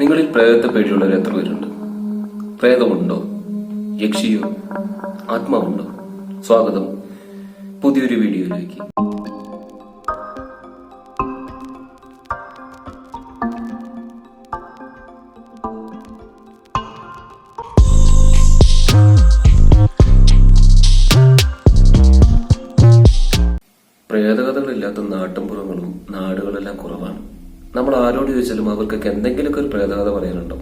നിങ്ങളിൽ പ്രേതത്തെ പേടിയുള്ളവർ എത്ര പേരുണ്ട്? പ്രേതമുണ്ടോ? യക്ഷിയോ? ആത്മാവുണ്ടോ? സ്വാഗതം. പുതിയൊരു വീഡിയോയിലേക്ക്. പ്രേതകഥകളില്ലാത്ത നാട്ടിൻപുറങ്ങളും നാടുകളെല്ലാം കുറവാണ്. നമ്മൾ ആരോട് ചോദിച്ചാലും അവർക്കൊക്കെ എന്തെങ്കിലുമൊക്കെ ഒരു പ്രേതകഥ പറയാനുണ്ടോ?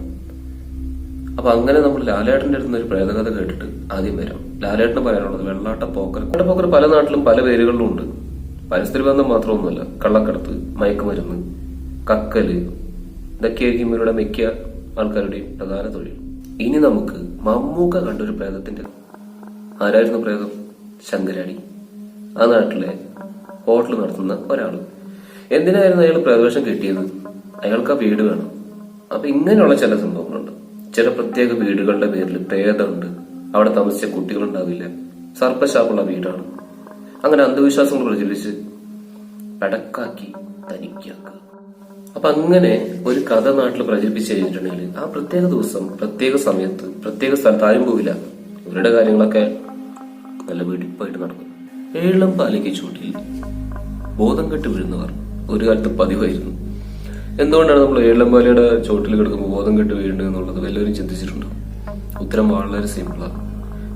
അപ്പൊ അങ്ങനെ നമ്മൾ ലാലേട്ടന്റെ അടുത്ത് ഒരു പ്രേതകഥ കേട്ടിട്ട് ആദ്യം വരാം. ലാലേട്ടന് പറയാനുള്ളത് വെള്ളാട്ട പോക്കർ. വെള്ളാട്ട പോക്കർ പല നാട്ടിലും പല പേരുകളിലും ഉണ്ട്. പരിസ്ഥിതി ബന്ധം മാത്രമൊന്നുമല്ല. കള്ളക്കടത്ത് മയക്കുമരുന്ന് കക്കൽ ഇതൊക്കെയായിരിക്കും ഇവരുടെ മിക്ക ആൾക്കാരുടെയും പ്രധാന തൊഴിൽ. ഇനി നമുക്ക് മമ്മൂക്ക കണ്ടൊരു പ്രേതത്തിന്റെ ആരായിരുന്നു പ്രേതം? ശങ്കരാടി ആ നാട്ടിലെ ഹോട്ടൽ നടത്തുന്ന ഒരാൾ എന്തിനായിരുന്നു അയാൾ പ്രവേശം കിട്ടിയത്? അയാൾക്ക് ആ വീട് വേണം. അപ്പൊ ഇങ്ങനെയുള്ള ചില സംഭവങ്ങളുണ്ട് ചില പ്രത്യേക വീടുകളുടെ പേരിൽ പ്രേതമുണ്ട് അവിടെ താമസിച്ച കുട്ടികളുണ്ടാവില്ല. സർപ്പശാപ്പുള്ള വീടാണ്. അങ്ങനെ അന്ധവിശ്വാസങ്ങൾ പ്രചരിച്ച് പടക്കാക്കി തനിക്കാക്കുക അപ്പൊ അങ്ങനെ ഒരു കഥ നാട്ടിൽ പ്രചരിപ്പിച്ചു കഴിഞ്ഞിട്ടുണ്ടെങ്കിൽ ആ പ്രത്യേക ദിവസം പ്രത്യേക സമയത്ത് പ്രത്യേക സ്ഥലത്ത് ആരും പോവില്ല. ഇവരുടെ കാര്യങ്ങളൊക്കെ നല്ല വെടിപ്പായിട്ട് നടക്കും. ഏഴം പാലിക്ക് ചൂട്ടിൽ ബോധം കെട്ട് വീഴുന്നവർ ഒരു കാലത്ത് പതിവായിരുന്നു. എന്തുകൊണ്ടാണ് നമ്മൾ ഏഴംപാലയുടെ ചോട്ടിൽ കിടക്കുമ്പോൾ ബോധം കെട്ട് വീഴുന്നത് എന്നുള്ളത് വല്ലവരും ചിന്തിച്ചിട്ടുണ്ടോ? ഉത്തരം വളരെ സിമ്പിളാണ്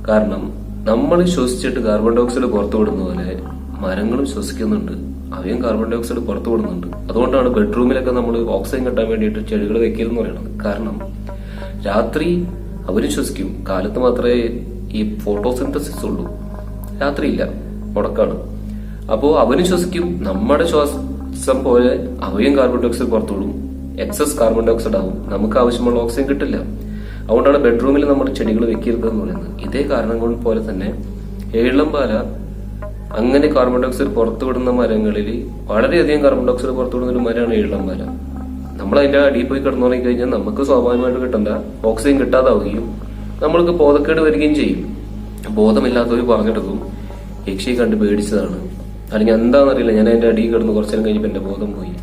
കാരണം നമ്മൾ ശ്വസിച്ചിട്ട് കാർബൺ ഡൈ ഓക്സൈഡ് പുറത്തു വിടുന്ന പോലെ മരങ്ങളും ശ്വസിക്കുന്നുണ്ട്. അവയും കാർബൺ ഡൈ ഓക്സൈഡ് പുറത്തു വിടുന്നുണ്ട്. അതുകൊണ്ടാണ് ബെഡ്റൂമിലൊക്കെ നമ്മൾ ഓക്സിജൻ കിട്ടാൻ വേണ്ടിയിട്ട് ചെടികൾ വെക്കലെന്ന് പറയുന്നത്. കാരണം രാത്രി അവരും ശ്വസിക്കും. കാലത്ത് മാത്രമേ ഈ ഫോട്ടോസിന്തസിസ് ഉള്ളൂ. രാത്രിയില്ല. മുടക്കാണ്. അപ്പോൾ അവനും ശ്വസിക്കും. നമ്മുടെ ശ്വാസം പോലെ അവയും കാർബൺ ഡയോക്സൈഡ് പുറത്തുവിടും. എക്സസ് കാർബൺ ഡയോക്സൈഡ് ആവും. നമുക്ക് ആവശ്യമുള്ള ഓക്സിജൻ കിട്ടില്ല. അതുകൊണ്ടാണ് ബെഡ്റൂമിൽ നമ്മൾ ചെടികൾ വെക്കരുത് എന്ന് പറയുന്നത്. ഇതേ കാരണങ്ങൾ പോലെ തന്നെ ഏഴംപാല അങ്ങനെ കാർബൺ ഡയോക്സൈഡ് പുറത്തുവിടുന്ന മരങ്ങളിൽ വളരെയധികം കാർബൺ ഡയോക്സൈഡ് പുറത്തുവിടുന്ന ഒരു മരമാണ് ഏഴംപാല നമ്മൾ അതിന്റെ അടിയിൽ പോയി കിടന്നുറങ്ങി കഴിഞ്ഞാൽ നമുക്ക് സ്വാഭാവികമായിട്ട് കിട്ടണ്ട ഓക്സിജൻ കിട്ടാതാവുകയും നമ്മൾക്ക് ബോധക്കേട് വരികയും ചെയ്യും. ബോധമില്ലാത്തവർ പറഞ്ഞെടുക്കും യക്ഷിയെ കണ്ട് പേടിച്ചതാണ്. അല്ലെങ്കിൽ എന്താണെന്നറിയില്ല. ഞാൻ അതിന്റെ അടിയിൽ കിടന്ന് കുറച്ചു നേരം കഴിഞ്ഞപ്പോൾ എന്റെ ബോധം പോയി.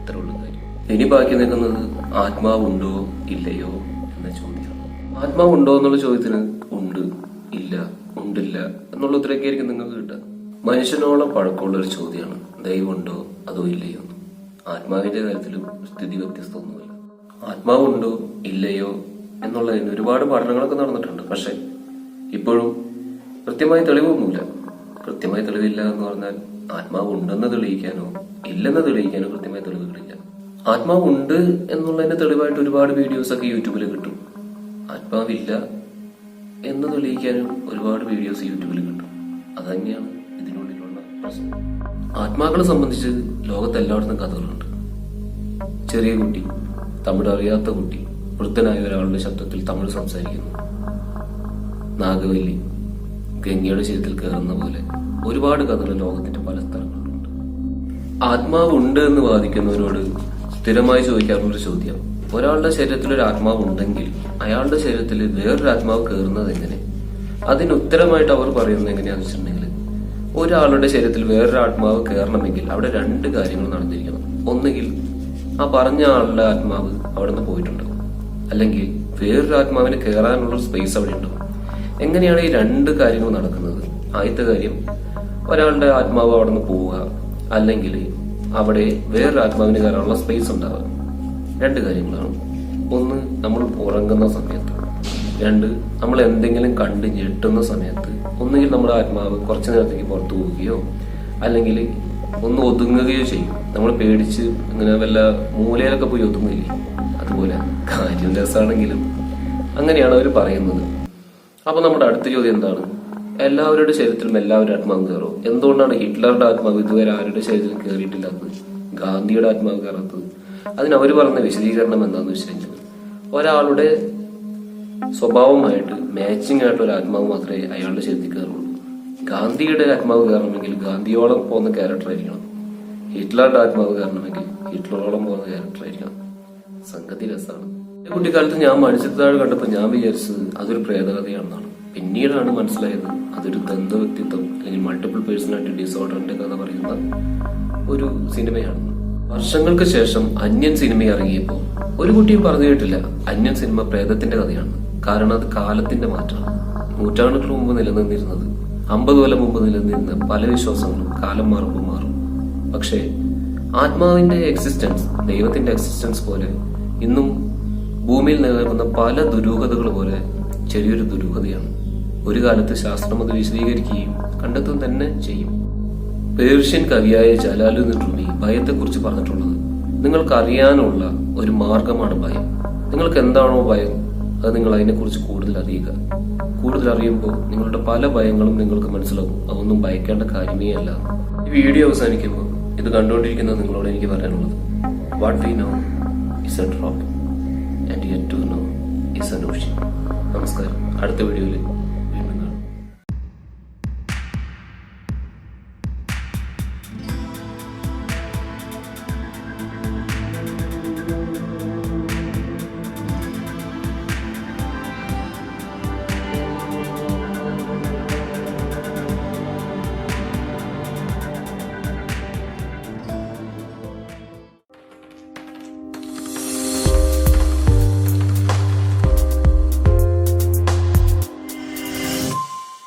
ഇത്രേ ഉള്ളൂ കാര്യം. ഇനി ബാക്കി നിൽക്കുന്നത് ആത്മാവുണ്ടോ ഇല്ലയോ എന്ന ചോദ്യമാണ്. ആത്മാവുണ്ടോ എന്നുള്ള ചോദ്യത്തിന് ഉണ്ട് ഇല്ല ഉണ്ടില്ല എന്നുള്ള ഉത്തരക്കേ ആയിരിക്കും നിങ്ങൾക്ക് കിട്ടുക. മനുഷ്യനോളം പഴക്കമുള്ള ഒരു ചോദ്യമാണ്. ദൈവമുണ്ടോ അതോ ഇല്ലയോ? ആത്മാവിന്റെ കാര്യത്തിലും സ്ഥിതി വ്യത്യസ്തമൊന്നുമില്ല. ആത്മാവുണ്ടോ ഇല്ലയോ എന്നുള്ളതിന് ഒരുപാട് പഠനങ്ങളൊക്കെ നടന്നിട്ടുണ്ട്. പക്ഷെ ഇപ്പോഴും കൃത്യമായ തെളിവൊന്നുമില്ല. കൃത്യമായ തെളിവില്ല എന്ന് പറഞ്ഞാൽ ആത്മാവ് ഉണ്ടെന്ന് തെളിയിക്കാനോ ഇല്ലെന്ന് തെളിയിക്കാനോ കൃത്യമായ തെളിവുകളില്ല ആത്മാവ് ഉണ്ട് എന്നുള്ളതിന്റെ തെളിവായിട്ട് ഒരുപാട് വീഡിയോസ് ഒക്കെ യൂട്യൂബിൽ കിട്ടും. ആത്മാവില്ല എന്ന് തെളിയിക്കാനും ഒരുപാട് വീഡിയോസ് യൂട്യൂബിൽ കിട്ടും. അതന്നെയാണ് ഇതിനുള്ളിലുള്ള പ്രശ്നം. ആത്മാക്കളെ സംബന്ധിച്ച് ലോകത്തെല്ലായിടത്തും കഥകളുണ്ട്. ചെറിയ കുട്ടി തമിഴ് അറിയാത്ത കുട്ടി വൃദ്ധനായ ഒരാളുടെ ശബ്ദത്തിൽ തമിഴ് സംസാരിക്കുന്നു. നാഗവല്ലി ഗംഗയുടെ ശരീരത്തിൽ കയറുന്ന പോലെ ഒരുപാട് കഥകൾ ലോകത്തിന്റെ പല സ്ഥലങ്ങളിലുണ്ട്. ആത്മാവ് ഉണ്ട് എന്ന് വാദിക്കുന്നവരോട് സ്ഥിരമായി ചോദിക്കാറുള്ള ഒരു ചോദ്യം. ഒരാളുടെ ശരീരത്തിൽ ഒരു ആത്മാവ് ഉണ്ടെങ്കിൽ അയാളുടെ ശരീരത്തിൽ വേറൊരു ആത്മാവ് കയറുന്നത് എങ്ങനെ? അതിന് ഉത്തരമായിട്ട് അവർ പറയുന്നത് എങ്ങനെയാന്ന് വെച്ചിട്ടുണ്ടെങ്കിൽ ഒരാളുടെ ശരീരത്തിൽ വേറൊരു ആത്മാവ് കയറണമെങ്കിൽ അവിടെ രണ്ട് കാര്യങ്ങൾ നടന്നിരിക്കണം. ഒന്നുകിൽ ആ പറഞ്ഞ ആളുടെ ആത്മാവ് അവിടെ നിന്ന് പോയിട്ടുണ്ടാവും. അല്ലെങ്കിൽ വേറൊരു ആത്മാവിന് കയറാനുള്ള സ്പേസ് അവിടെ ഉണ്ടാവും. എങ്ങനെയാണ് ഈ രണ്ട് കാര്യങ്ങൾ നടക്കുന്നത്? ആദ്യത്തെ കാര്യം ഒരാളുടെ ആത്മാവ് അവിടെ നിന്ന് പോവുക അല്ലെങ്കിൽ അവിടെ വേറൊരു ആത്മാവിന് കയറാനുള്ള സ്പേസ് ഉണ്ടാവുക. രണ്ട് കാര്യങ്ങളാണ്. ഒന്ന് നമ്മൾ ഉറങ്ങുന്ന സമയത്ത്. രണ്ട് നമ്മൾ എന്തെങ്കിലും കണ്ട് ഞെട്ടുന്ന സമയത്ത്. ഒന്നുകിൽ നമ്മുടെ ആത്മാവ് കുറച്ചു നേരത്തേക്ക് പുറത്തു പോവുകയോ അല്ലെങ്കിൽ ഒന്ന് ഒതുങ്ങുകയോ ചെയ്യും. നമ്മൾ പേടിച്ച് ഇങ്ങനെ വല്ല മൂലയിലൊക്കെ പോയി ഒതുങ്ങില്ലേ അതുപോലെ കാര്യം രസമാണെങ്കിലും അങ്ങനെയാണ് അവർ പറയുന്നത്. അപ്പൊ നമ്മുടെ അടുത്ത ചോദ്യം എന്താണ്? എല്ലാവരുടെ ശരീരത്തിലും എല്ലാവരുടെ ആത്മാവ് കയറും. എന്തുകൊണ്ടാണ് ഹിറ്റ്ലറുടെ ആത്മാവ് ഇതുവരെ ആരുടെ ശരീരത്തിൽ കയറിയിട്ടില്ലാത്തത്? ഗാന്ധിയുടെ ആത്മാവ് കയറാത്തത്? അതിന് അവർ പറഞ്ഞ വിശദീകരണം എന്താണെന്ന് വെച്ച് കഴിഞ്ഞാൽ ഒരാളുടെ സ്വഭാവമായിട്ട് മാച്ചിങ് ആയിട്ട് ഒരു ആത്മാവ് മാത്രമേ അയാളുടെ ശരീരത്തിൽ കയറുള്ളൂ. ഗാന്ധിയുടെ ആത്മാവ് കയറണമെങ്കിൽ ഗാന്ധിയോളം പോകുന്ന ക്യാരക്ടർ ആയിരിക്കണം. ഹിറ്റ്ലറുടെ ആത്മാവ് കയറണമെങ്കിൽ ഹിറ്റ്ലറോളം പോകുന്ന ക്യാരക്ടർ ആയിരിക്കണം. സംഗതി രസമാണ്. കുട്ടിക്കാലത്ത് ഞാൻ മണിച്ചിത്താഴ് കണ്ടപ്പോൾ ഞാൻ വിചാരിച്ചത് അതൊരു പ്രേതകഥയാണെന്നാണ്. പിന്നീടാണ് മനസ്സിലായത് അതൊരു ദന്ത വ്യക്തിത്വം അല്ലെങ്കിൽ മൾട്ടിപ്പിൾ പേഴ്സണാലിറ്റി ഡിസോർഡറിന്റെ കഥ പറയുന്ന ഒരു സിനിമയാണ്. വർഷങ്ങൾക്ക് ശേഷം അന്യൻ സിനിമ ഇറങ്ങിയപ്പോൾ ഒരു കുട്ടിയും പറഞ്ഞു കേട്ടില്ല അന്യൻ സിനിമ പ്രേതത്തിന്റെ കഥയാണ്. കാരണം അത് കാലത്തിന്റെ മാറ്റമാണ്. നൂറ്റാണ്ടുകൾക്ക് മുമ്പ് നിലനിന്നിരുന്നത് അമ്പത് കൊല്ലം മുമ്പ് നിലനിന്നിരുന്ന പല വിശ്വാസങ്ങളും കാലം മാറുമ്പോൾ മാറും. പക്ഷേ ആത്മാവിന്റെ എക്സിസ്റ്റൻസ് ദൈവത്തിന്റെ എക്സിസ്റ്റൻസ് പോലെ ഇന്നും ഭൂമിയിൽ നിലനിൽക്കുന്ന പല ദുരൂഹതകൾ പോലെ ചെറിയൊരു ദുരൂഹതയാണ്. ഒരു കാലത്ത് ശാസ്ത്രം അത് വിശദീകരിക്കുകയും കണ്ടെത്തുകയും തന്നെ ചെയ്യും. പേർഷ്യൻ കവിയായ ജലാലുദ്ദീൻ റുമി ഭയത്തെക്കുറിച്ച് പറഞ്ഞിട്ടുള്ളത് നിങ്ങൾക്ക് അറിയാനുള്ള ഒരു മാർഗമാണ് ഭയം. നിങ്ങൾക്ക് എന്താണോ ഭയം? അത് നിങ്ങൾ അതിനെക്കുറിച്ച് കൂടുതൽ അറിയുക. കൂടുതൽ അറിയുമ്പോൾ നിങ്ങളുടെ പല ഭയങ്ങളും നിങ്ങൾക്ക് മനസ്സിലാവും. അതൊന്നും ഭയക്കേണ്ട കാര്യമേ അല്ല. ഈ വീഡിയോ അവസാനിക്കുമ്പോൾ ഇത് കണ്ടുകൊണ്ടിരിക്കുന്നത് നിങ്ങളോട് എനിക്ക് പറയാനുള്ളത് what we know is a drop and you to know is a notion നമസ്കാരം. അടുത്ത വീഡിയോയിൽ